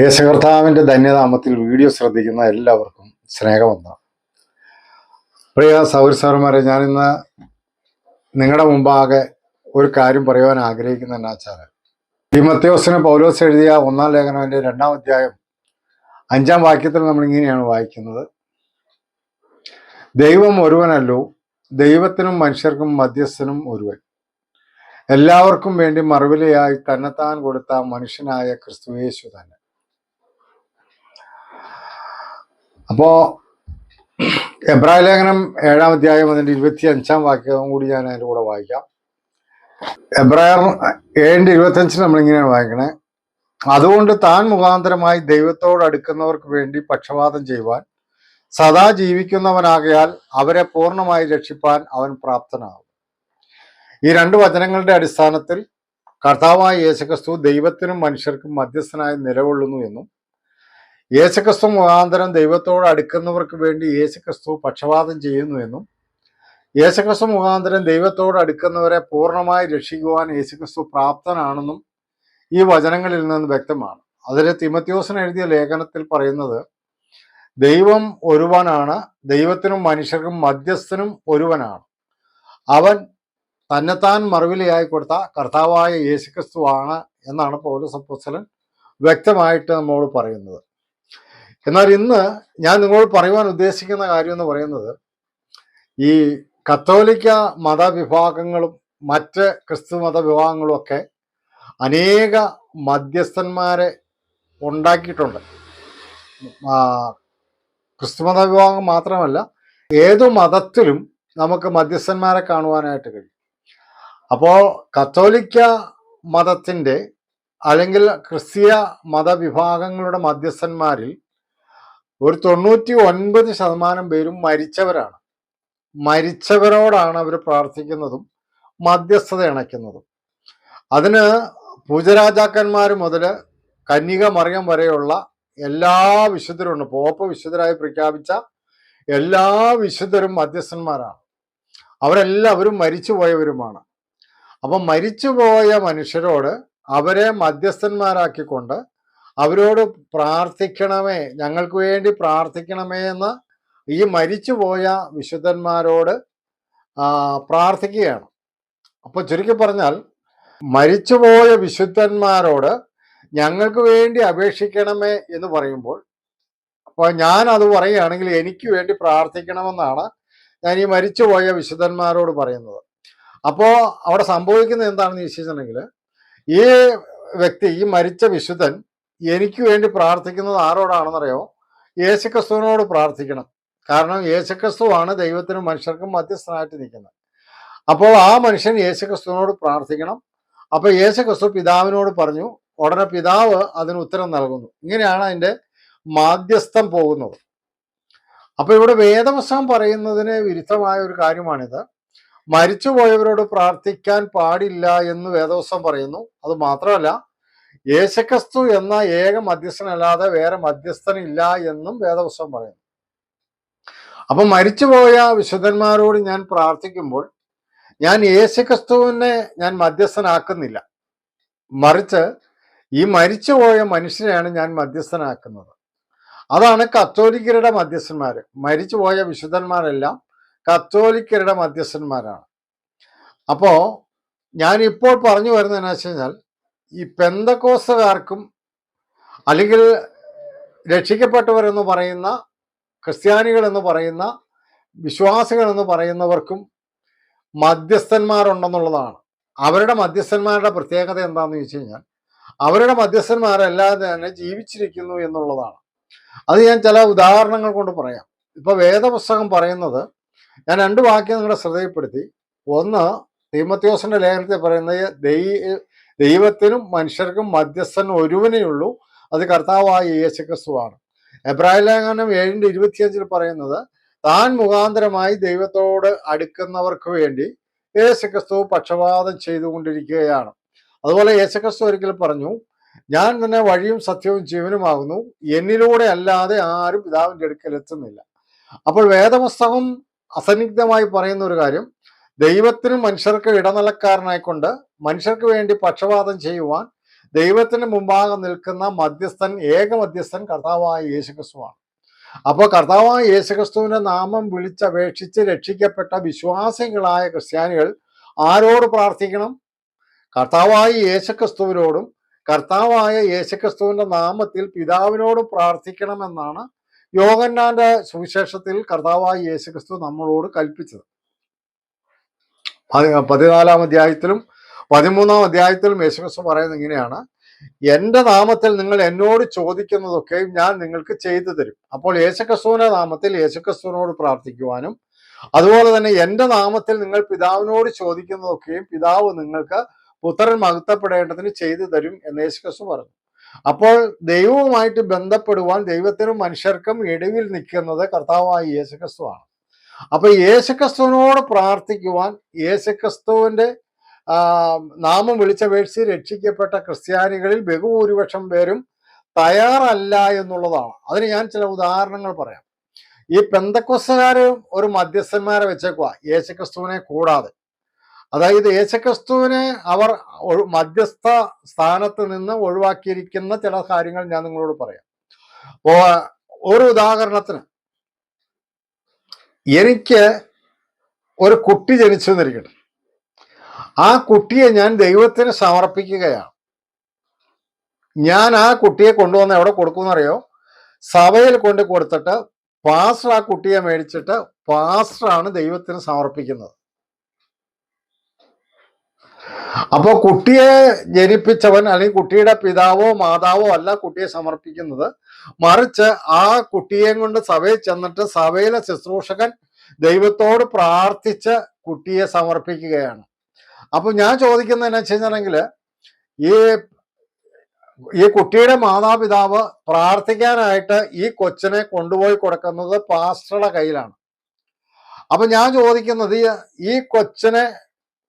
യേശകർത്താവിന്റെ ധന്യനാമത്തിൽ video ശ്രദ്ധിക്കുന്ന എല്ലാവർക്കും സ്നേഹവന്ദനം. പ്രിയ സൗരസൗരന്മാരെ ഞാനിന്ന് നിങ്ങളുടെ മുമ്പാകെ ഒരു കാര്യം പറയുവാൻ ആഗ്രഹിക്കുന്ന എന്നാ വെച്ചാൽ തിമത്യോസിന് പൗലോസ് എഴുതിയ ഒന്നാം ലേഖനത്തിന്റെ രണ്ടാം അധ്യായം അഞ്ചാം വാക്യത്തിൽ നമ്മൾ ഇങ്ങനെയാണ് വായിക്കുന്നത്. ദൈവം ഒരുവനല്ലോ ദൈവത്തിനും മനുഷ്യർക്കും മധ്യസ്ഥനും ഒരുവൻ. എല്ലാവർക്കും വേണ്ടി മറുവിലയായി തന്നെത്താൻ കൊടുത്ത മനുഷ്യനായ ക്രിസ്തുവേശു തന്നെ. അപ്പോ എബ്രാഹിം ലേഖനം ഏഴാം അധ്യായം അതിന്റെ ഇരുപത്തി അഞ്ചാം വാക്യവും കൂടി ഞാൻ അതിന്റെ കൂടെ വായിക്കാം. എബ്രായർ അഞ്ചിന് നമ്മൾ ഇങ്ങനെയാണ് വായിക്കണേ. അതുകൊണ്ട് താൻ മുഖാന്തരമായി ദൈവത്തോട് അടുക്കുന്നവർക്ക് വേണ്ടി പക്ഷപാതം ചെയ്യുവാൻ സദാ ജീവിക്കുന്നവനാകയാൽ അവരെ പൂർണമായി രക്ഷിപ്പാൻ അവൻ പ്രാപ്തനാകും. ഈ രണ്ട് വചനങ്ങളുടെ അടിസ്ഥാനത്തിൽ കർത്താവായ യേശുക്രിസ്തു ദൈവത്തിനും മനുഷ്യർക്കും മധ്യസ്ഥനായി നിലകൊള്ളുന്നു എന്നും യേശുക്രിസ്തു മുഖാന്തരം ദൈവത്തോട് അടുക്കുന്നവർക്ക് വേണ്ടി യേശുക്രിസ്തു പക്ഷപാതം ചെയ്യുന്നു എന്നും യേശുക്രിസ്തു മുഖാന്തരം ദൈവത്തോട് അടുക്കുന്നവരെ പൂർണമായി രക്ഷിക്കുവാൻ യേശുക്രിസ്തു പ്രാപ്തനാണെന്നും ഈ വചനങ്ങളിൽ നിന്ന് വ്യക്തമാണ്. അതിൽ തിമത്യോസിന് എഴുതിയ ലേഖനത്തിൽ പറയുന്നത് ദൈവം ഒരുവനാണ് ദൈവത്തിനും മനുഷ്യർക്കും മധ്യസ്ഥനും ഒരുവനാണ്. അവൻ തന്നെത്താൻ മറുവിലയായി കൊടുത്ത കർത്താവായ യേശുക്രിസ്തു ആണ് എന്നാണ് പൗലോസ് അപ്പോസ്തലൻ വ്യക്തമായിട്ട് നമ്മോട് പറയുന്നത്. എന്നാൽ ഇന്ന് ഞാൻ നിങ്ങളോട് പറയുവാൻ ഉദ്ദേശിക്കുന്ന കാര്യം എന്ന് പറയുന്നത് ഈ കത്തോലിക്ക മതവിഭാഗങ്ങളും മറ്റ് ക്രിസ്തു മതവിഭാഗങ്ങളും ഒക്കെ അനേക മധ്യസ്ഥന്മാരെ ഉണ്ടാക്കിയിട്ടുണ്ട്. ക്രിസ്തു മതവിഭാഗം മാത്രമല്ല ഏതു മതത്തിലും നമുക്ക് മധ്യസ്ഥന്മാരെ കാണുവാനായിട്ട് കഴിയും. അപ്പോൾ കത്തോലിക്ക മതത്തിന്റെ അല്ലെങ്കിൽ ക്രിസ്തീയ മതവിഭാഗങ്ങളുടെ മധ്യസ്ഥന്മാരിൽ ഒരു തൊണ്ണൂറ്റി ഒൻപത് ശതമാനം പേരും മരിച്ചവരാണ്. മരിച്ചവരോടാണ് അവർ പ്രാർത്ഥിക്കുന്നതും മധ്യസ്ഥത ഇണയ്ക്കുന്നതും അതിന് പൂജരാജാക്കന്മാർ മുതൽ കന്യക മറിയം വരെയുള്ള എല്ലാ വിശുദ്ധരും ഉണ്ട് പോപ്പ് വിശുദ്ധരായി പ്രഖ്യാപിച്ച എല്ലാ വിശുദ്ധരും മധ്യസ്ഥന്മാരാണ്. അവരെല്ലാവരും മരിച്ചുപോയവരുമാണ്. അപ്പം മരിച്ചുപോയ മനുഷ്യരോട് അവരെ മധ്യസ്ഥന്മാരാക്കിക്കൊണ്ട് അവരോട് പ്രാർത്ഥിക്കണമേ ഞങ്ങൾക്ക് വേണ്ടി പ്രാർത്ഥിക്കണമേ എന്ന് ഈ മരിച്ചുപോയ വിശുദ്ധന്മാരോട് പ്രാർത്ഥിക്കുകയാണ്. അപ്പോൾ ചുരുക്കി പറഞ്ഞാൽ മരിച്ചുപോയ വിശുദ്ധന്മാരോട് ഞങ്ങൾക്ക് വേണ്ടി അപേക്ഷിക്കണമേ എന്ന് പറയുമ്പോൾ അപ്പോൾ ഞാൻ അത് പറയുകയാണെങ്കിൽ എനിക്ക് വേണ്ടി പ്രാർത്ഥിക്കണമെന്നാണ് ഞാൻ ഈ മരിച്ചുപോയ വിശുദ്ധന്മാരോട് പറയുന്നത്. അപ്പോൾ അവിടെ സംഭവിക്കുന്നത് എന്താണെന്ന് വിശ്വസിച്ചിട്ടുണ്ടെങ്കിൽ ഈ വ്യക്തി ഈ മരിച്ച വിശുദ്ധൻ എനിക്ക് വേണ്ടി പ്രാർത്ഥിക്കുന്നത് ആരോടാണെന്നറിയോ? യേശുക്രിസ്തുവിനോട് പ്രാർത്ഥിക്കണം. കാരണം യേശുക്രിസ്തുവാണ് ദൈവത്തിനും മനുഷ്യർക്കും മധ്യസ്ഥനായിട്ട് നിൽക്കുന്നത്. അപ്പോൾ ആ മനുഷ്യൻ യേശുക്രിസ്തുവിനോട് പ്രാർത്ഥിക്കണം. അപ്പോൾ യേശുക്രിസ്തു പിതാവിനോട് പറഞ്ഞു ഉടനെ പിതാവ് അതിന് ഉത്തരം നൽകുന്നു. ഇങ്ങനെയാണ് അതിന്റെ മാധ്യസ്ഥം പോകുന്നത്. അപ്പോൾ ഇവിടെ വേദപുസ്തകം പറയുന്നതിന് വിരുദ്ധമായ ഒരു കാര്യമാണിത്. മരിച്ചുപോയവരോട് പ്രാർത്ഥിക്കാൻ പാടില്ല എന്ന് വേദപുസ്തകം പറയുന്നു. അത് മാത്രമല്ല യേശക്രിസ്തു എന്ന ഏക മധ്യസ്ഥനല്ലാതെ വേറെ മധ്യസ്ഥനില്ല എന്നും വേദപുസ്തകം പറയുന്നു. അപ്പൊ മരിച്ചുപോയ വിശുദ്ധന്മാരോട് ഞാൻ പ്രാർത്ഥിക്കുമ്പോൾ ഞാൻ യേശുക്രിസ്തുവിനെ ഞാൻ മധ്യസ്ഥനാക്കുന്നില്ല. മറിച്ച് ഈ മരിച്ചുപോയ മനുഷ്യനെയാണ് ഞാൻ മധ്യസ്ഥനാക്കുന്നത്. അതാണ് കത്തോലിക്കരുടെ മധ്യസ്ഥന്മാര്. മരിച്ചുപോയ വിശുദ്ധന്മാരെല്ലാം കത്തോലിക്കരുടെ മധ്യസ്ഥന്മാരാണ്. അപ്പോ ഞാൻ ഇപ്പോൾ പറഞ്ഞു വരുന്നത് വെച്ച് കഴിഞ്ഞാൽ ഈ പെന്തക്കോസുകാർക്കും അല്ലെങ്കിൽ രക്ഷിക്കപ്പെട്ടവരെന്ന് പറയുന്ന ക്രിസ്ത്യാനികൾ എന്ന് പറയുന്ന വിശ്വാസികൾ എന്ന് പറയുന്നവർക്കും മധ്യസ്ഥന്മാരുണ്ടെന്നുള്ളതാണ്. അവരുടെ മധ്യസ്ഥന്മാരുടെ പ്രത്യേകത എന്താണെന്ന് ചോദിച്ചു കഴിഞ്ഞാൽ അവരുടെ മധ്യസ്ഥന്മാരല്ലാതെ തന്നെ ജീവിച്ചിരിക്കുന്നു എന്നുള്ളതാണ്. അത് ഞാൻ ചില ഉദാഹരണങ്ങൾ കൊണ്ട് പറയാം. ഇപ്പൊ വേദപുസ്തകം പറയുന്നത് ഞാൻ രണ്ട് വാക്യം നിങ്ങളുടെ ശ്രദ്ധയിൽപ്പെടുത്തി. ഒന്ന് തീമത്യോസിന്റെ ലേഖനത്തിൽ പറയുന്നത് ദൈ ദൈവത്തിനും മനുഷ്യർക്കും മധ്യസ്ഥൻ ഒരുവനേ ഉള്ളൂ. അത് കർത്താവായ യേശു യേശുക്രിസ്തുവാണ്. എബ്രാഹിം ലേഖനം ഏഴിന്റെ ഇരുപത്തിയഞ്ചിൽ പറയുന്നത് താൻ മുഖാന്തരമായി ദൈവത്തോട് അടുക്കുന്നവർക്ക് വേണ്ടി യേശുക്രിസ്തു പക്ഷപാതം ചെയ്തുകൊണ്ടിരിക്കുകയാണ്. അതുപോലെ യേശുക്രിസ്തു ഒരിക്കൽ പറഞ്ഞു ഞാൻ തന്നെ വഴിയും സത്യവും ജീവനുമാകുന്നു. എന്നിലൂടെ അല്ലാതെ ആരും പിതാവിന്റെ അടുക്കൽ എത്തുന്നില്ല. അപ്പോൾ വേദപുസ്തകം അസന്നിഗ്ധമായി പറയുന്ന ഒരു കാര്യം ദൈവത്തിനും മനുഷ്യർക്ക് ഇടനിലക്കാരനായിക്കൊണ്ട് മനുഷ്യർക്ക് വേണ്ടി പക്ഷപാതം ചെയ്യുവാൻ ദൈവത്തിന് മുമ്പാകെ നിൽക്കുന്ന മധ്യസ്ഥൻ ഏക മധ്യസ്ഥൻ കർത്താവായ യേശുക്രിസ്തുവാണ്. അപ്പോൾ കർത്താവായ യേശുക്രിസ്തുവിന്റെ നാമം വിളിച്ചപേക്ഷിച്ച് രക്ഷിക്കപ്പെട്ട വിശ്വാസികളായ ക്രിസ്ത്യാനികൾ ആരോട് പ്രാർത്ഥിക്കണം? കർത്താവായ യേശുക്രിസ്തുവിനോടും കർത്താവായ യേശുക്രിസ്തുവിന്റെ നാമത്തിൽ പിതാവിനോടും പ്രാർത്ഥിക്കണമെന്നാണ് യോഗന്നാന്റെ സുവിശേഷത്തിൽ കർത്താവായ യേശുക്രിസ്തു നമ്മളോട് കൽപ്പിച്ചത്. പതി- പതിനാലാം അധ്യായത്തിലും പതിമൂന്നാം അധ്യായത്തിലും യേശുക്രിസ്തു പറയുന്നത് ഇങ്ങനെയാണ്. എന്റെ നാമത്തിൽ നിങ്ങൾ എന്നോട് ചോദിക്കുന്നതൊക്കെയും ഞാൻ നിങ്ങൾക്ക് ചെയ്തു തരും. അപ്പോൾ യേശുക്രിസ്തുവിന്റെ നാമത്തിൽ യേശുക്രിസ്തുവിനോട് പ്രാർത്ഥിക്കുവാനും അതുപോലെ തന്നെ എന്റെ നാമത്തിൽ നിങ്ങൾ പിതാവിനോട് ചോദിക്കുന്നതൊക്കെയും പിതാവ് നിങ്ങൾക്ക് പുത്രൻ മഹത്വപ്പെടേണ്ടതിന് ചെയ്തു തരും എന്ന് യേശുക്രിസ്തു പറഞ്ഞു. അപ്പോൾ ദൈവവുമായിട്ട് ബന്ധപ്പെടുവാൻ ദൈവത്തിനും മനുഷ്യർക്കും ഇടിവിൽ നിൽക്കുന്നത് കർത്താവായ യേശുക്രിസ്തുവാണ്. അപ്പൊ യേശുക്രിസ്തുവിനോട് പ്രാർത്ഥിക്കുവാൻ യേശുക്രിസ്തുവിന്റെ നാമം വിളിച്ചപേക്ഷിച്ച് രക്ഷിക്കപ്പെട്ട ക്രിസ്ത്യാനികളിൽ ബഹുഭൂരിപക്ഷം പേരും തയ്യാറല്ല എന്നുള്ളതാണ്. അതിന് ഞാൻ ചില ഉദാഹരണങ്ങൾ പറയാം. ഈ പെന്തക്കൊസ്തുകാര് ഒരു മധ്യസ്ഥന്മാരെ വെച്ചേക്കുക യേശുക്രിസ്തുവിനെ കൂടാതെ. അതായത് യേശുക്രിസ്തുവിനെ അവർ മധ്യസ്ഥ സ്ഥാനത്ത് നിന്ന് ഒഴിവാക്കിയിരിക്കുന്ന ചില കാര്യങ്ങൾ ഞാൻ നിങ്ങളോട് പറയാം. അപ്പോ ഒരു ഉദാഹരണത്തിന്. എനിക്ക് ഒരു കുട്ടി ജനിച്ചു എന്നിരിക്കട്ടെ ആ കുട്ടിയെ ഞാൻ ദൈവത്തിന് സമർപ്പിക്കുകയാണ്. ഞാൻ ആ കുട്ടിയെ കൊണ്ടുവന്ന് എവിടെ കൊടുക്കുമെന്നറിയോ? സഭയിൽ കൊണ്ട് കൊടുത്തിട്ട് പാസ്റ്റർ ആ കുട്ടിയെ മേടിച്ചിട്ട് പാസ്റ്ററാണ് ദൈവത്തിന് സമർപ്പിക്കുന്നത്. അപ്പോൾ കുട്ടിയെ ജനിപ്പിച്ചവൻ അല്ലെങ്കിൽ കുട്ടിയുടെ പിതാവോ മാതാവോ അല്ല കുട്ടിയെ സമർപ്പിക്കുന്നത്. മറിച്ച് ആ കുട്ടിയെ കൊണ്ട് സഭയിൽ ചെന്നിട്ട് സഭയിലെ ശുശ്രൂഷകൻ ദൈവത്തോട് പ്രാർത്ഥിച്ച് കുട്ടിയെ സമർപ്പിക്കുകയാണ്. അപ്പൊ ഞാൻ ചോദിക്കുന്നത് എന്നാ വെച്ച് ഈ ഈ കുട്ടിയുടെ മാതാപിതാവ് പ്രാർത്ഥിക്കാനായിട്ട് ഈ കൊച്ചിനെ കൊണ്ടുപോയി കൊടുക്കുന്നത് പാസ്റ്ററുടെ കയ്യിലാണ്. അപ്പൊ ഞാൻ ചോദിക്കുന്നത് ഈ ഈ കൊച്ചിനെ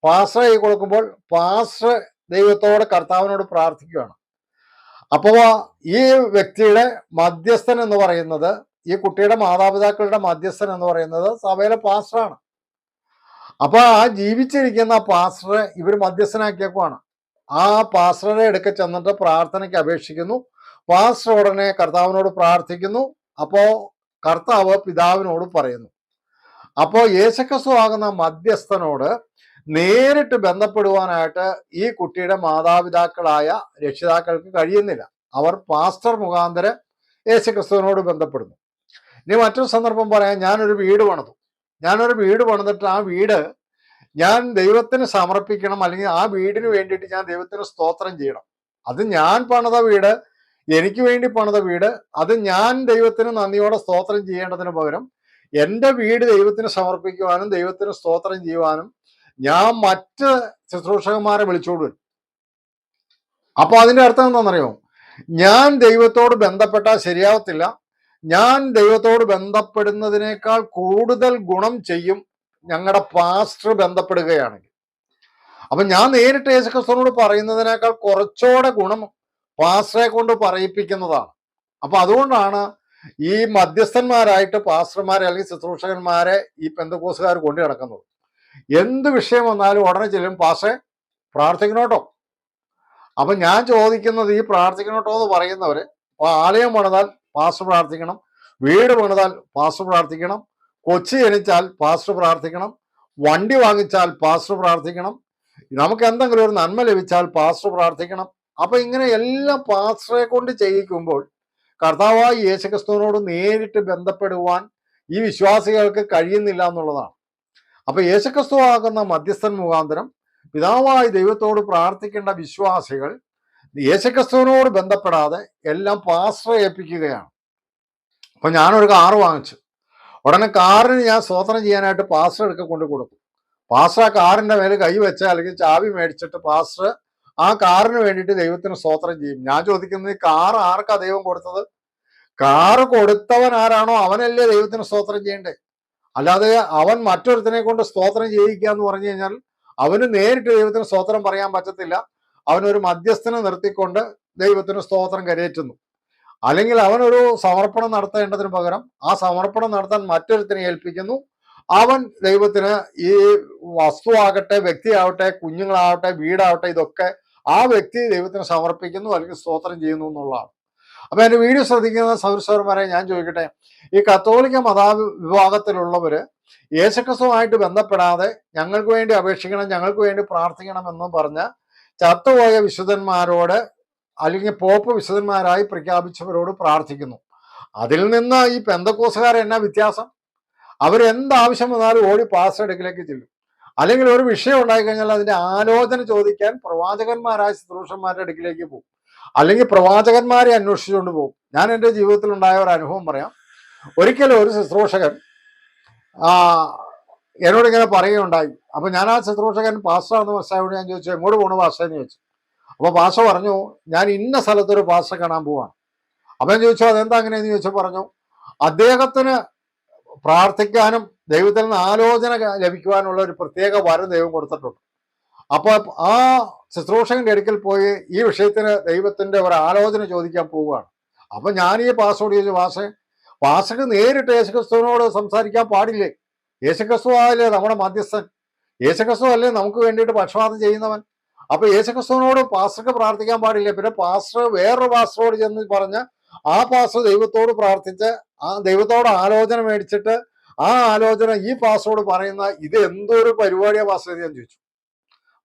പാസ്റ്റർ കൈ കൊടുക്കുമ്പോൾ പാസ്റ്റർ ദൈവത്തോട് കർത്താവിനോട് പ്രാർത്ഥിക്കുകയാണ് അപ്പോൾ ഈ വ്യക്തിയുടെ മധ്യസ്ഥൻ എന്ന് പറയുന്നത് ഈ കുട്ടിയുടെ മാതാപിതാക്കളുടെ മധ്യസ്ഥൻ എന്ന് പറയുന്നത് സഭയിലെ പാസ്റ്ററാണ്. അപ്പൊ ആ ജീവിച്ചിരിക്കുന്ന പാസ്റ്ററെ ഇവർ മധ്യസ്ഥനാക്കിയേക്കുവാണ്. ആ പാസ്റ്ററെ എടുക്ക ചെന്നിട്ട് പ്രാർത്ഥനയ്ക്ക് അപേക്ഷിക്കുന്നു. പാസ്റ്റർ ഉടനെ കർത്താവിനോട് പ്രാർത്ഥിക്കുന്നു. അപ്പോ കർത്താവ് പിതാവിനോട് പറയുന്നു. അപ്പോ യേശക്കസു ആകുന്ന മധ്യസ്ഥനോട് നേരിട്ട് ബന്ധപ്പെടുവാനായിട്ട് ഈ കുട്ടിയുടെ മാതാപിതാക്കളായ രക്ഷിതാക്കൾക്ക് കഴിയുന്നില്ല. അവർ പാസ്റ്റർ മുഖാന്തരം യേശുക്രിസ്തുവിനോട് ബന്ധപ്പെടുന്നു. ഇനി മറ്റൊരു സന്ദർഭം പറയാം. ഞാനൊരു വീട് പണിതു. ഞാനൊരു വീട് പണിതിട്ട് ആ വീട് ഞാൻ ദൈവത്തിന് സമർപ്പിക്കണം അല്ലെങ്കിൽ ആ വീടിന് വേണ്ടിയിട്ട് ഞാൻ ദൈവത്തിന് സ്തോത്രം ചെയ്യണം. അത് ഞാൻ പണിത വീട് എനിക്ക് വേണ്ടി പണിത വീട് അത് ഞാൻ ദൈവത്തിന് നന്ദിയോടെ സ്തോത്രം ചെയ്യേണ്ടതിന് പകരം എന്റെ വീട് ദൈവത്തിന് സമർപ്പിക്കുവാനും ദൈവത്തിന് സ്തോത്രം ചെയ്യുവാനും ഞാൻ മറ്റ് ശുശ്രൂഷകന്മാരെ വിളിച്ചോണ്ട് വരും. അപ്പൊ അതിന്റെ അർത്ഥം എന്താണെന്നറിയോ ഞാൻ ദൈവത്തോട് ബന്ധപ്പെട്ടാൽ ശരിയാവത്തില്ല. ഞാൻ ദൈവത്തോട് ബന്ധപ്പെടുന്നതിനേക്കാൾ കൂടുതൽ ഗുണം ചെയ്യും ഞങ്ങളുടെ പാസ്റ്റർ ബന്ധപ്പെടുകയാണെങ്കിൽ. അപ്പൊ ഞാൻ നേരിട്ട് യേശുക്രിസ്തുവിനോട് പറയുന്നതിനേക്കാൾ കുറച്ചുകൂടെ ഗുണം പാസ്റ്ററെ കൊണ്ട് പറയിപ്പിക്കുന്നതാണ്. അപ്പൊ അതുകൊണ്ടാണ് ഈ മധ്യസ്ഥന്മാരായിട്ട് പാസ്റ്റർമാരെ അല്ലെങ്കിൽ ശുശ്രൂഷകന്മാരെ ഈ പെന്തക്കോസുകാർ കൊണ്ടു കിടക്കുന്നത് എന്ത് വിഷയം വന്നാലും ഉടനെ ചെല്ലും പാസ്റ്ററെ പ്രാർത്ഥിക്കണോട്ടോ? അപ്പൊ ഞാൻ ചോദിക്കുന്നത് ഈ പ്രാർത്ഥിക്കണോട്ടോ എന്ന് പറയുന്നവര് ആലയം പണിതാൽ പാസ്റ്റർ പ്രാർത്ഥിക്കണം. വീട് പണിതാൽ പാസ് പ്രാർത്ഥിക്കണം. കൊച്ചി ജനിച്ചാൽ പാസ് പ്രാർത്ഥിക്കണം. വണ്ടി വാങ്ങിച്ചാൽ പാസ് പ്രാർത്ഥിക്കണം. നമുക്ക് എന്തെങ്കിലും ഒരു നന്മ ലഭിച്ചാൽ പാസ് പ്രാർത്ഥിക്കണം. അപ്പൊ ഇങ്ങനെ എല്ലാം പാസ്റ്ററെ കൊണ്ട് ചെയ്യിക്കുമ്പോൾ കർത്താവായി യേശുക്രിസ്തുവിനോട് നേരിട്ട് ബന്ധപ്പെടുവാൻ ഈ വിശ്വാസികൾക്ക് കഴിയുന്നില്ല എന്നുള്ളതാണ്. അപ്പൊ യേശുക്രിസ്തു ആകുന്ന മധ്യസ്ഥൻ മുഖാന്തരം പിതാവായ ദൈവത്തോട് പ്രാർത്ഥിക്കേണ്ട വിശ്വാസികൾ യേശുക്രിസ്തുവിനോട് ബന്ധപ്പെടാതെ എല്ലാം പാസ്റ്ററെ ഏൽപ്പിക്കുകയാണ്. അപ്പൊ ഞാനൊരു കാറ് വാങ്ങിച്ചു. ഉടനെ കാറിന് ഞാൻ സ്വതന്ത്രം ചെയ്യാനായിട്ട് പാസ്റ്റർ എടുക്ക കൊണ്ട് കൊടുക്കും പാസ്റ്റർ ആ കാറിന്റെ മേലെ കൈ വെച്ച അല്ലെങ്കിൽ ചാവി മേടിച്ചിട്ട് പാസ്റ്റർ ആ കാറിന് വേണ്ടിയിട്ട് ദൈവത്തിന് സ്തോത്രം ചെയ്യും. ഞാൻ ചോദിക്കുന്നത് കാർ ആർക്കാ ദൈവം കൊടുത്തത്? കാറ് കൊടുത്തവൻ ആരാണോ അവനല്ലേ ദൈവത്തിന് സ്തോത്രം ചെയ്യണ്ടേ? അല്ലാതെ അവൻ മറ്റൊരുത്തനെ കൊണ്ട് സ്തോത്രം ചെയ്യിക്കുക എന്ന് പറഞ്ഞു കഴിഞ്ഞാൽ അവന് നേരിട്ട് ദൈവത്തിന് സ്തോത്രം പറയാൻ പറ്റത്തില്ല. അവനൊരു മധ്യസ്ഥനെ നിർത്തിക്കൊണ്ട് ദൈവത്തിന് സ്തോത്രം കരയേറ്റുന്നു. അല്ലെങ്കിൽ അവനൊരു സമർപ്പണം നടത്തേണ്ടതിന് പകരം ആ സമർപ്പണം നടത്താൻ മറ്റൊരുത്തിനെ ഏൽപ്പിക്കുന്നു. അവൻ ദൈവത്തിന് ഈ വസ്തുവാകട്ടെ വ്യക്തിയാവട്ടെ കുഞ്ഞുങ്ങളാവട്ടെ വീടാവട്ടെ ഇതൊക്കെ ആ വ്യക്തി ദൈവത്തിന് സമർപ്പിക്കുന്നു അല്ലെങ്കിൽ സ്തോത്രം ചെയ്യുന്നു എന്നുള്ളതാണ്. അപ്പൊ എന്റെ വീഡിയോ ശ്രദ്ധിക്കുന്ന സൗരസ്വരന്മാരെ ഞാൻ ചോദിക്കട്ടെ ഈ കത്തോലിക്ക മതാവിഭാഗത്തിലുള്ളവര് യേശുക്രിസ്തുവായിട്ട് ബന്ധപ്പെടാതെ ഞങ്ങൾക്ക് വേണ്ടി അപേക്ഷിക്കണം ഞങ്ങൾക്ക് വേണ്ടി പ്രാർത്ഥിക്കണം എന്ന് പറഞ്ഞ് ചത്തുപോയ വിശുദ്ധന്മാരോട് അല്ലെങ്കിൽ പോപ്പ് വിശുദ്ധന്മാരായി പ്രഖ്യാപിച്ചവരോട് പ്രാർത്ഥിക്കുന്നു. അതിൽ നിന്ന് ഈ പെന്തക്കോസുകാർ എന്നാ വ്യത്യാസം? അവരെന്താവശ്യം വന്നാലും ഓടി പാസ് അടുക്കിലേക്ക് ചെല്ലും. അല്ലെങ്കിൽ ഒരു വിഷയം ഉണ്ടായി കഴിഞ്ഞാൽ അതിന്റെ ആലോചന ചോദിക്കാൻ പ്രവാചകന്മാരായ ശുശ്രൂഷന്മാരുടെ അടുക്കിലേക്ക് പോകും. അല്ലെങ്കിൽ പ്രവാചകന്മാരെ അന്വേഷിച്ചുകൊണ്ട് പോകും. ഞാൻ എന്റെ ജീവിതത്തിൽ ഉണ്ടായ ഒരു അനുഭവം പറയാം. ഒരിക്കലും ഒരു ശുശ്രൂഷകൻ എന്നോട് ഇങ്ങനെ പറയുകയുണ്ടായി. അപ്പൊ ഞാൻ ആ ശുശ്രൂഷകൻ പാസ്റ്റാണെന്ന് മനസ്സിലായോട് ഞാൻ ചോദിച്ചു എങ്ങോട്ട് പോണു എന്ന് ചോദിച്ചു. അപ്പൊ പാസ പറഞ്ഞു ഞാൻ ഇന്ന സ്ഥലത്തൊരു പാസ കാണാൻ പോവാണ്. അപ്പൊ ഞാൻ ചോദിച്ചു അതെന്താ അങ്ങനെയെന്ന്? ചോദിച്ചു പറഞ്ഞു അദ്ദേഹത്തിന് പ്രാർത്ഥിക്കാനും ദൈവത്തിൽ നിന്ന് ആലോചന ലഭിക്കുവാനുള്ള ഒരു പ്രത്യേക വരം ദൈവം കൊടുത്തിട്ടുണ്ട്. അപ്പൊ ആ ശുശ്രൂഷകന്റെ അടുക്കൽ പോയി ഈ വിഷയത്തിന് ദൈവത്തിന്റെ ഒരു ആലോചന ചോദിക്കാൻ പോവുകയാണ്. അപ്പൊ ഞാൻ ഈ പാസോട് ചോദിച്ചു പാസ പാസക്ക് നേരിട്ട് യേശുക്രിസ്തുവിനോട് സംസാരിക്കാൻ പാടില്ലേ? യേശുക്രിസ്തു ആയല്ലേ നമ്മുടെ മധ്യസ്ഥൻ? യേശുക്രിസ്തു അല്ലേ നമുക്ക് വേണ്ടിയിട്ട് പക്ഷപാതം ചെയ്യുന്നവൻ? അപ്പൊ യേശുക്രിസ്തുവിനോട് പാസ്റ്റർക്ക് പ്രാർത്ഥിക്കാൻ പാടില്ല. പിന്നെ പാസ്റ്റർ വേറൊരു പാസ്റ്ററോട് ചെന്ന് പറഞ്ഞ് ആ പാസ്റ്റർ ദൈവത്തോട് പ്രാർത്ഥിച്ച് ആ ദൈവത്തോട് ആലോചന മേടിച്ചിട്ട് ആ ആലോചന ഈ പാസ്റ്ററോട് പറയുന്ന ഇത് എന്തൊരു പരിപാടിയാ പാസ്റ്റർ ഞാൻ ചോദിച്ചു.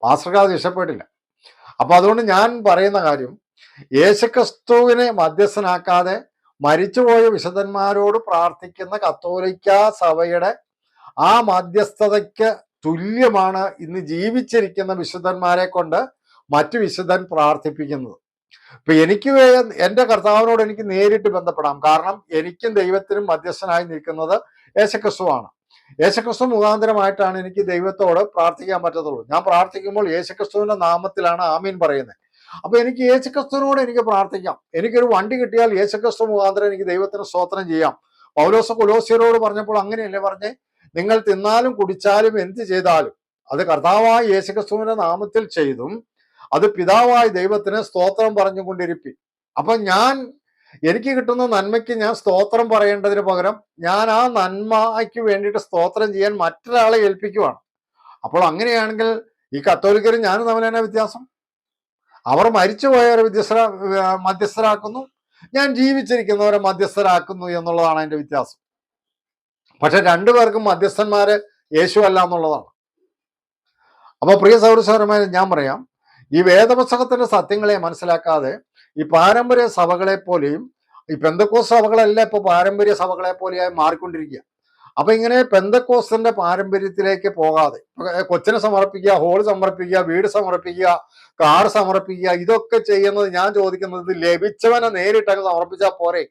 പാസ്റ്റർക്ക് അത് ഇഷ്ടപ്പെട്ടില്ല. അപ്പൊ അതുകൊണ്ട് ഞാൻ പറയുന്ന കാര്യം യേശുക്രിസ്തുവിനെ മധ്യസ്ഥനാക്കാതെ മരിച്ചുപോയ വിശുദ്ധന്മാരോട് പ്രാർത്ഥിക്കുന്ന കത്തോലിക്ക സഭയുടെ ആ മധ്യസ്ഥതയ്ക്ക് തുല്യമാണ് ഇന്ന് ജീവിച്ചിരിക്കുന്ന വിശുദ്ധന്മാരെ കൊണ്ട് മറ്റു വിശുദ്ധൻ പ്രാർത്ഥിപ്പിക്കുന്നത്. ഇപ്പൊ എനിക്ക് എന്റെ കർത്താവിനോട് എനിക്ക് നേരിട്ട് ബന്ധപ്പെടാം. കാരണം എനിക്കും ദൈവത്തിനും മധ്യസ്ഥനായി നിൽക്കുന്നത് യേശുക്രിസ്തുവാണ്. യേശുക്രിസ്തു മുഖാന്തരമായിട്ടാണ് എനിക്ക് ദൈവത്തോട് പ്രാർത്ഥിക്കാൻ പറ്റത്തുള്ളൂ. ഞാൻ പ്രാർത്ഥിക്കുമ്പോൾ യേശുക്രിസ്തുവിന്റെ നാമത്തിലാണ് ആമീൻ പറയുന്നത്. അപ്പൊ എനിക്ക് യേശുക്രിസ്തുവിനോട് എനിക്ക് പ്രാർത്ഥിക്കാം. എനിക്കൊരു വണ്ടി കിട്ടിയാൽ യേശുക്രിസ്തു മുഖാന്തരം എനിക്ക് ദൈവത്തിന് സ്തോത്രം ചെയ്യാം. പൗലോസ കുലോസിയരോട് പറഞ്ഞപ്പോൾ അങ്ങനെയല്ലേ പറഞ്ഞേ? നിങ്ങൾ തിന്നാലും കുടിച്ചാലും എന്ത് ചെയ്താലും അത് കർത്താവായ യേശുക്രിസ്തുവിന്റെ നാമത്തിൽ ചെയ്തും അത് പിതാവായ ദൈവത്തിന് സ്തോത്രം പറഞ്ഞുകൊണ്ടിരിപ്പി. അപ്പൊ ഞാൻ എനിക്ക് കിട്ടുന്ന നന്മയ്ക്ക് ഞാൻ സ്തോത്രം പറയേണ്ടതിന് പകരം ഞാൻ ആ നന്മയ്ക്ക് വേണ്ടിയിട്ട് സ്തോത്രം ചെയ്യാൻ മറ്റൊരാളെ ഏൽപ്പിക്കുവാണ്. അപ്പോൾ അങ്ങനെയാണെങ്കിൽ ഈ കത്തോലിക്കരും ഞാനും തമ്മിൽ തന്നെ വ്യത്യാസം? അവർ മരിച്ചുപോയവരെ വ്യത്യസ്ത മധ്യസ്ഥരാക്കുന്നു. ഞാൻ ജീവിച്ചിരിക്കുന്നവരെ മധ്യസ്ഥരാക്കുന്നു എന്നുള്ളതാണ് അതിന്റെ വ്യത്യാസം. പക്ഷെ രണ്ടുപേർക്കും മധ്യസ്ഥന്മാര് യേശു അല്ല എന്നുള്ളതാണ്. അപ്പൊ പ്രിയ സൗരസൗരമായി ഞാൻ പറയാം ഈ വേദപുസ്തകത്തിന്റെ സത്യങ്ങളെ മനസ്സിലാക്കാതെ ഈ പാരമ്പര്യ സഭകളെ പോലെയും ഈ പെന്തക്കോസ് സഭകളല്ല ഇപ്പൊ പാരമ്പര്യ സഭകളെ പോലെയായി മാറിക്കൊണ്ടിരിക്കുക. അപ്പൊ ഇങ്ങനെ പെന്തക്കോസിന്റെ പാരമ്പര്യത്തിലേക്ക് പോകാതെ കൊച്ചിനെ സമർപ്പിക്കുക ഹോൾ സമർപ്പിക്കുക വീട് സമർപ്പിക്കുക കാർ സമർപ്പിക്കുക ഇതൊക്കെ ചെയ്യുന്നത് ഞാൻ ചോദിക്കുന്നത് ലഭിച്ചവനെ നേരിട്ടങ്ങ് സമർപ്പിച്ചാൽ പോരെ?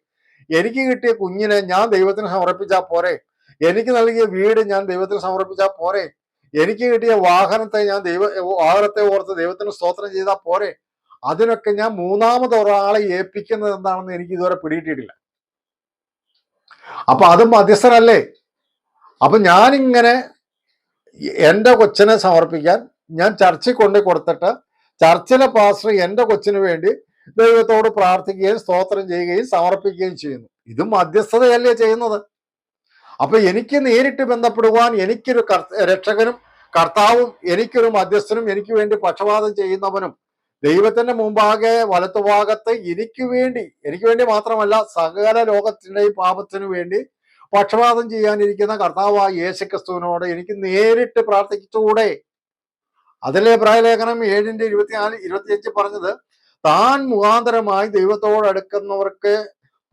എനിക്ക് കിട്ടിയ കുഞ്ഞിനെ ഞാൻ ദൈവത്തിന് സമർപ്പിച്ചാൽ പോരെ? എനിക്ക് നൽകിയ വീട് ഞാൻ ദൈവത്തിന് സമർപ്പിച്ചാൽ പോരെ. എനിക്ക് കിട്ടിയ വാഹനത്തെ ഞാൻ ദൈവ വാഹനത്തെ ഓർത്ത് ദൈവത്തിന് സ്തോത്രം ചെയ്താൽ പോരെ. അതിനൊക്കെ ഞാൻ മൂന്നാമത് ഒരാളെ ഏൽപ്പിക്കുന്നത് എന്താണെന്ന് എനിക്ക് ഇതുവരെ പിടിയിട്ടിട്ടില്ല അപ്പൊ അത് മധ്യസ്ഥനല്ലേ അപ്പൊ ഞാനിങ്ങനെ എന്റെ കൊച്ചിനെ സമർപ്പിക്കാൻ ഞാൻ ചർച്ചിൽ കൊണ്ട് കൊടുത്തിട്ട് ചർച്ചിലെ പാസ്റ്റർ എന്റെ കൊച്ചിന് വേണ്ടി ദൈവത്തോട് പ്രാർത്ഥിക്കുകയും സ്തോത്രം ചെയ്യുകയും സമർപ്പിക്കുകയും ചെയ്യുന്നു. ഇത് മധ്യസ്ഥതയല്ലേ ചെയ്യുന്നത്? അപ്പൊ എനിക്ക് നേരിട്ട് ബന്ധപ്പെടുവാൻ എനിക്കൊരു രക്ഷകനും കർത്താവും എനിക്കൊരു മധ്യസ്ഥനും എനിക്ക് വേണ്ടി പക്ഷപാതം ചെയ്യുന്നവനും ദൈവത്തിന്റെ മുമ്പാകെ വലത്തുഭാഗത്ത് എനിക്ക് വേണ്ടി എനിക്ക് വേണ്ടി മാത്രമല്ല സകല ലോകത്തിന്റെയും പാപത്തിനു വേണ്ടി പക്ഷപാതം ചെയ്യാനിരിക്കുന്ന കർത്താവായ യേശുക്രിസ്തുവിനോട് എനിക്ക് നേരിട്ട് പ്രാർത്ഥിച്ചുകൂടെ അതിലെ പ്രായലേഖനം ഏഴിന്റെ ഇരുപത്തിനാല് ഇരുപത്തിയഞ്ച് പറഞ്ഞത് താൻ മുഖാന്തരമായി ദൈവത്തോടടുക്കുന്നവർക്ക്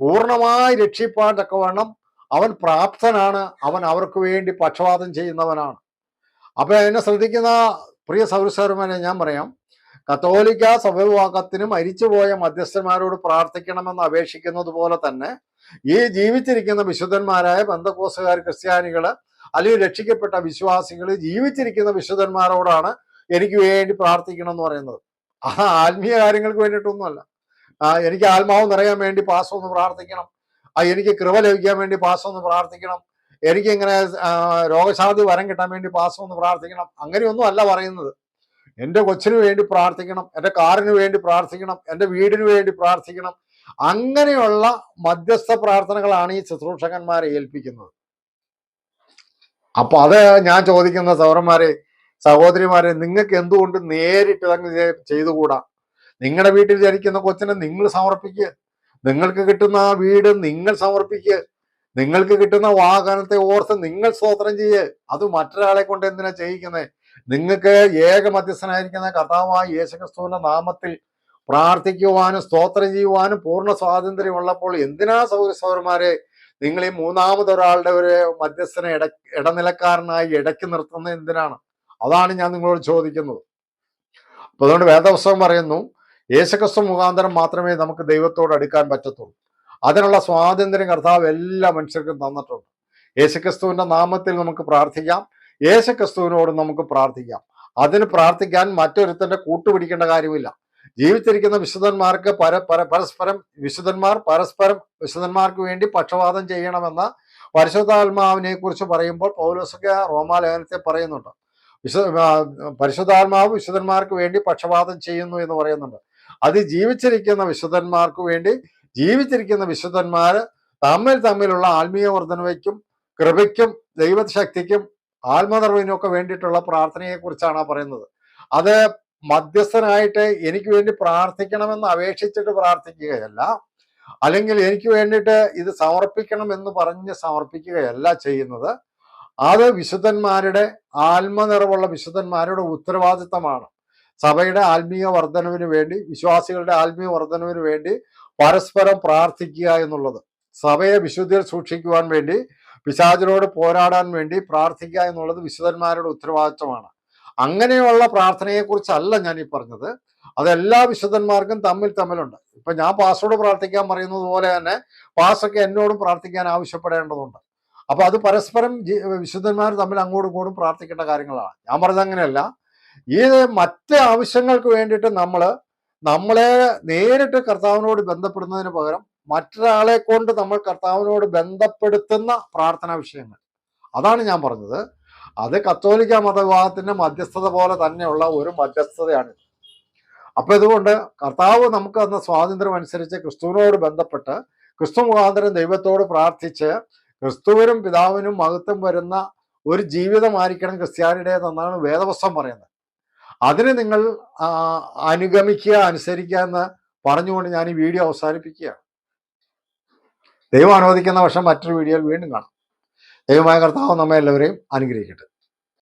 പൂർണമായി രക്ഷിപ്പാൻ തക്കവണ്ണം അവൻ പ്രാപ്തനാണ് അവൻ അവർക്ക് വേണ്ടി പക്ഷപാതം ചെയ്യുന്നവനാണ്. അപ്പൊ എന്നെ ശ്രദ്ധിക്കുന്ന പ്രിയ സൗരസ്വരമനെ ഞാൻ പറയാം കത്തോലിക്ക സഭവിഭാഗത്തിന് മരിച്ചുപോയ മധ്യസ്ഥന്മാരോട് പ്രാർത്ഥിക്കണമെന്ന് അപേക്ഷിക്കുന്നത് പോലെ തന്നെ ഈ ജീവിച്ചിരിക്കുന്ന വിശുദ്ധന്മാരായ ബന്ധക്കോസുകാർ ക്രിസ്ത്യാനികൾ അല്ലെങ്കിൽ രക്ഷിക്കപ്പെട്ട വിശ്വാസികൾ ജീവിച്ചിരിക്കുന്ന വിശുദ്ധന്മാരോടാണ് എനിക്ക് വേണ്ടി പ്രാർത്ഥിക്കണം എന്ന് പറയുന്നത്. ആ ആത്മീയ കാര്യങ്ങൾക്ക് വേണ്ടിയിട്ടൊന്നുമല്ല. എനിക്ക് ആത്മാവ് നിറയാൻ വേണ്ടി പാസ് ഒന്ന് പ്രാർത്ഥിക്കണം. എനിക്ക് കൃപ ലഭിക്കാൻ വേണ്ടി പാസ് ഒന്ന് പ്രാർത്ഥിക്കണം. എനിക്ക് ഇങ്ങനെ രോഗശാന്തി വരം കിട്ടാൻ വേണ്ടി പാസ് ഒന്ന് പ്രാർത്ഥിക്കണം. അങ്ങനെയൊന്നും അല്ല പറയുന്നത്. എന്റെ കൊച്ചിന് വേണ്ടി പ്രാർത്ഥിക്കണം എന്റെ കാറിന് വേണ്ടി പ്രാർത്ഥിക്കണം എന്റെ വീടിന് വേണ്ടി പ്രാർത്ഥിക്കണം. അങ്ങനെയുള്ള മധ്യസ്ഥ പ്രാർത്ഥനകളാണ് ഈ ശുശ്രൂഷകന്മാരെ ഏൽപ്പിക്കുന്നത്. അപ്പൊ അത് ഞാൻ ചോദിക്കുന്ന സൗരന്മാരെ സഹോദരിമാരെ നിങ്ങൾക്ക് എന്തുകൊണ്ട് നേരിട്ട് അങ്ങ് ചെയ്- ചെയ്തുകൂടാ? നിങ്ങളുടെ വീട്ടിൽ ജനിക്കുന്ന കൊച്ചിനെ നിങ്ങൾ സമർപ്പിക്കുക നിങ്ങൾക്ക് കിട്ടുന്ന ആ വീട് നിങ്ങൾ സമർപ്പിക്കുക. നിങ്ങൾക്ക് കിട്ടുന്ന വാഹനത്തെ ഓർത്ത് നിങ്ങൾ സ്തോത്രം ചെയ്യേ അത് മറ്റൊരാളെ കൊണ്ട് എന്തിനാ ചെയ്യിക്കുന്നത് നിങ്ങൾക്ക് ഏക മധ്യസ്ഥനായിരിക്കുന്ന കർത്താവായ യേശുക്രിസ്തുവിന്റെ നാമത്തിൽ പ്രാർത്ഥിക്കുവാനും സ്തോത്രം ചെയ്യുവാനും പൂർണ സ്വാതന്ത്ര്യം ഉള്ളപ്പോൾ എന്തിനാ സൗര സൗരന്മാരെ നിങ്ങൾ ഈ മൂന്നാമതൊരാളുടെ ഒരു മധ്യസ്ഥനെ ഇട ഇടനിലക്കാരനായി ഇടയ്ക്ക് നിർത്തുന്നത് എന്തിനാണ്? അതാണ് ഞാൻ നിങ്ങളോട് ചോദിക്കുന്നത്. അപ്പൊ അതുകൊണ്ട് വേദപുസ്തകം പറയുന്നു യേശുക്രിസ്തു മുഖാന്തരം മാത്രമേ നമുക്ക് ദൈവത്തോട് അടുക്കാൻ പറ്റത്തുള്ളൂ. അതിനുള്ള സ്വാതന്ത്ര്യം കർത്താവ് എല്ലാ മനുഷ്യർക്കും തന്നിട്ടുണ്ട്. യേശുക്രിസ്തുവിന്റെ നാമത്തിൽ നമുക്ക് പ്രാർത്ഥിക്കാം. യേശുക്രിസ്തുവിനോട് നമുക്ക് പ്രാർത്ഥിക്കാം. അതിന് പ്രാർത്ഥിക്കാൻ മറ്റൊരുത്തന്റെ കൂട്ടുപിടിക്കേണ്ട കാര്യമില്ല. ജീവിച്ചിരിക്കുന്ന വിശുദ്ധന്മാർക്ക് പര പര പരസ്പരം വിശുദ്ധന്മാർ പരസ്പരം വിശുദ്ധന്മാർക്ക് വേണ്ടി പക്ഷപാതം ചെയ്യണമെന്ന പരിശുദ്ധാത്മാവിനെ കുറിച്ച് പറയുമ്പോൾ പൗലോസൊക്കെ റോമാലേഖനത്തെ പറയുന്നുണ്ട്. വിശുദ്ധ പരിശുദ്ധാത്മാവ് വിശുദ്ധന്മാർക്ക് വേണ്ടി പക്ഷപാതം ചെയ്യുന്നു എന്ന് പറയുന്നുണ്ട്. അത് ജീവിച്ചിരിക്കുന്ന വിശുദ്ധന്മാർക്ക് വേണ്ടി ജീവിച്ചിരിക്കുന്ന വിശുദ്ധന്മാര് തമ്മിൽ തമ്മിലുള്ള ആത്മീയ വർധനവയ്ക്കും കൃപയ്ക്കും ദൈവശക്തിക്കും ആത്മനിർവഹിനും ഒക്കെ വേണ്ടിയിട്ടുള്ള പ്രാർത്ഥനയെ കുറിച്ചാണ് പറയുന്നത്. അത് മധ്യസ്ഥനായിട്ട് എനിക്ക് വേണ്ടി പ്രാർത്ഥിക്കണമെന്ന് അപേക്ഷിച്ചിട്ട് പ്രാർത്ഥിക്കുകയല്ല. അല്ലെങ്കിൽ എനിക്ക് വേണ്ടിയിട്ട് ഇത് സമർപ്പിക്കണം എന്ന് പറഞ്ഞ് സമർപ്പിക്കുകയല്ല ചെയ്യുന്നത്. അത് വിശുദ്ധന്മാരുടെ ആത്മനിറവുള്ള വിശുദ്ധന്മാരുടെ ഉത്തരവാദിത്തമാണ്. സഭയുടെ ആത്മീയ വർധനവിന് വേണ്ടി വിശ്വാസികളുടെ ആത്മീയ വർധനവിന് വേണ്ടി പരസ്പരം പ്രാർത്ഥിക്കുക എന്നുള്ളത്. സഭയെ വിശുദ്ധിയിൽ സൂക്ഷിക്കുവാൻ വേണ്ടി പിശാചിനോട് പോരാടാൻ വേണ്ടി പ്രാർത്ഥിക്കുക എന്നുള്ളത് വിശുദ്ധന്മാരുടെ ഉത്തരവാദിത്വമാണ്. അങ്ങനെയുള്ള പ്രാർത്ഥനയെക്കുറിച്ചല്ല ഞാൻ ഈ പറഞ്ഞത്. അതെല്ലാ വിശുദ്ധന്മാർക്കും തമ്മിൽ തമ്മിലുണ്ട്. ഇപ്പൊ ഞാൻ പാസ്റ്റോട് പ്രാർത്ഥിക്കാൻ പറയുന്നത് പോലെ തന്നെ പാസ്റ്റൊക്കെ എന്നോടും പ്രാർത്ഥിക്കാൻ ആവശ്യപ്പെടേണ്ടതുണ്ട്. അപ്പൊ അത് പരസ്പരം വിശുദ്ധന്മാർ തമ്മിൽ അങ്ങോട്ടും ഇങ്ങോട്ടും പ്രാർത്ഥിക്കേണ്ട കാര്യങ്ങളാണ്. ഞാൻ പറഞ്ഞത് അങ്ങനെയല്ല. ഈ മറ്റ് ആവശ്യങ്ങൾക്ക് വേണ്ടിയിട്ട് നമ്മൾ നമ്മളെ നേരിട്ട് കർത്താവിനോട് ബന്ധപ്പെടുന്നതിന് പകരം മറ്റൊരാളെ കൊണ്ട് നമ്മൾ കർത്താവിനോട് ബന്ധപ്പെടുത്തുന്ന പ്രാർത്ഥനാ വിഷയങ്ങൾ. അതാണ് ഞാൻ പറഞ്ഞത്. അത് കത്തോലിക്ക മതവിഭാഗത്തിന്റെ മധ്യസ്ഥത പോലെ തന്നെയുള്ള ഒരു മധ്യസ്ഥതയാണ് അപ്പൊ ഇതുകൊണ്ട് കർത്താവ് നമുക്ക് തന്ന സ്വാതന്ത്ര്യം അനുസരിച്ച് ക്രിസ്തുവിനോട് ബന്ധപ്പെട്ട് ക്രിസ്തു മുഖാന്തരം ദൈവത്തോട് പ്രാർത്ഥിച്ച് ക്രിസ്തുവിനും പിതാവിനും മഹത്വം വരുന്ന ഒരു ജീവിതമായിരിക്കണം ക്രിസ്ത്യാനിയുടേതെന്നാണ് വേദവസ്ത്രം പറയുന്നത്. അതിന് നിങ്ങൾ അനുഗമിക്കുക അനുസരിക്കുക എന്ന് പറഞ്ഞുകൊണ്ട് ഞാൻ ഈ വീഡിയോ അവസാനിപ്പിക്കുകയാണ്. ദൈവം അനുവദിക്കുന്ന വർഷം മറ്റൊരു വീഡിയോയിൽ വീണ്ടും കാണാം. ദൈവമായ കർത്താവ് നമ്മെ എല്ലാവരെയും അനുഗ്രഹിക്കട്ടെ.